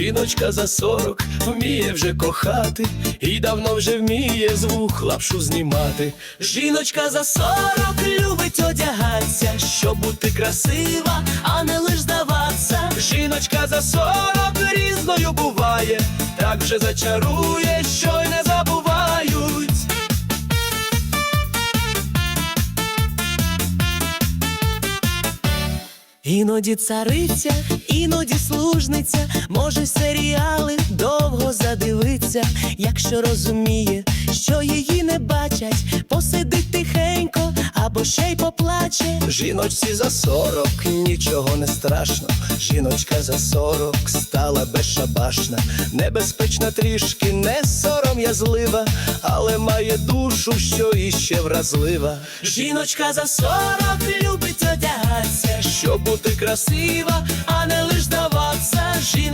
Жіночка за сорок вміє вже кохати, і давно вже вміє звук лапшу знімати. Жіночка за сорок любить одягатися, щоб бути красива, а не лиш здаватися. Жіночка за сорок різною буває, так вже зачарує, що Іноді цариця, іноді служниця, може серіали довго задивиться, якщо розуміє, що її не бачать, посидить тихенько або ще й поплаче. Жіночці за сорок, нічого не страшно. Жіночка за сорок стала безшабашна, небезпечна трішки, не сором'язлива, але має душу, що іще вразлива. Жіночка за сорок щоб бути красива, а не лиш здаватися. Жін-